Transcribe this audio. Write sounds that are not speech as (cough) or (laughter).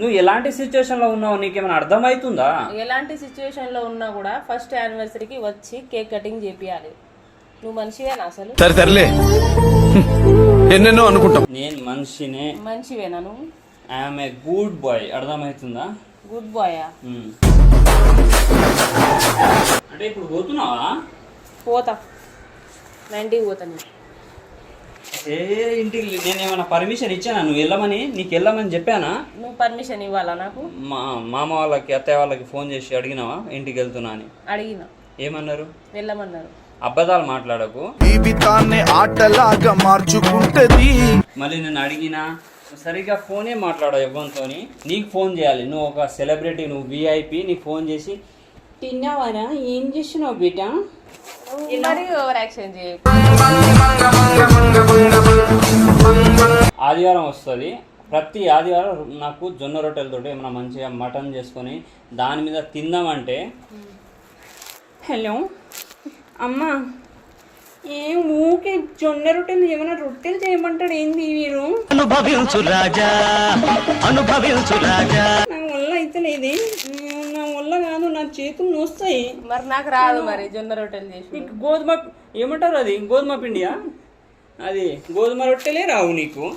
నువ్వు ఎలాంటి సిచ్యువేషన్లో ఉన్నావు నీకేమైనా అర్థమవుతుందా? ఎలాంటి సిచ్యువేషన్లో ఉన్నా కూడా ఫస్ట్ యానివర్సరీకి వచ్చి కేక్ కటింగ్ చేపియాలి. నువ్వు మనిషివేనా అసలు? సరే సర్లే. (laughs) ఎన్నెన్నో అనుకుంటాం. నేను మనిషినే. మనిషివేనా నువ్వు? ఐఎమ్ ఏ గుడ్ బాయ్ అర్థమవుతుందా? గుడ్ బాయా. అంటే ఇప్పుడు పోతున్నావా? పోతా. నా ఇంటికి పోతా నేను. ఏ ఇంటికి నేను ఏమైనా పర్మిషన్ ఇచ్చానా? నువ్వు వెళ్ళమని? నీకు వెళ్ళమని చెప్పానా? నువ్వు పర్మిషన్ ఇవ్వాలా నాకు? మా మామ వాళ్ళకి అత్తయ్య వాళ్ళకి ఫోన్ చేసి అడిగినావా? ఇంటికి వెళ్తున్నా అని. అడిగిన. ఏమన్నారు? వెళ్ళమన్నారు. అబద్ధాలు మాట్లాడకు. జీవితాన్ని ఆటలాగా మార్చుకుంటది. మళ్ళీ నేను అడిగినా సరిగ్గా ఫోనే మాట్లాడవు ఎవరితో నీకు ఫోన్ చేయాలి. నువ్వు ఒక సెలబ్రిటీ నువ్వు విఐపి నీకు ఫోన్ చేసి తిన్నావారా? ఏం చేసినావు బీటా మరి ఓవర్ యాక్షన్ చేయ ఆదివారం వస్తుంది. ప్రతి ఆదివారం నాకు జొన్న రొట్టెలతోటి ఏమైనా మంచిగా మటన్ చేసుకొని దాని మీద తిందామంటే హలో అమ్మా ఏ ఊకే జొన్న రొట్టెలు ఏమైనా రొట్టెలు చేయమంటాడు ఏంది మీరు అనుభవించు రాజా అనుభవించు రాజా. నా వల్ల అయితే నా చేతులు నొస్తాయి. మరి నాకు రాదు మరి జొన్న రొట్టెలు చేసి. నీకు గోధుమ ఏమంటారు అది? గోధుమ పిండియా? అది గోధుమ రొట్టెలే రావు నీకు.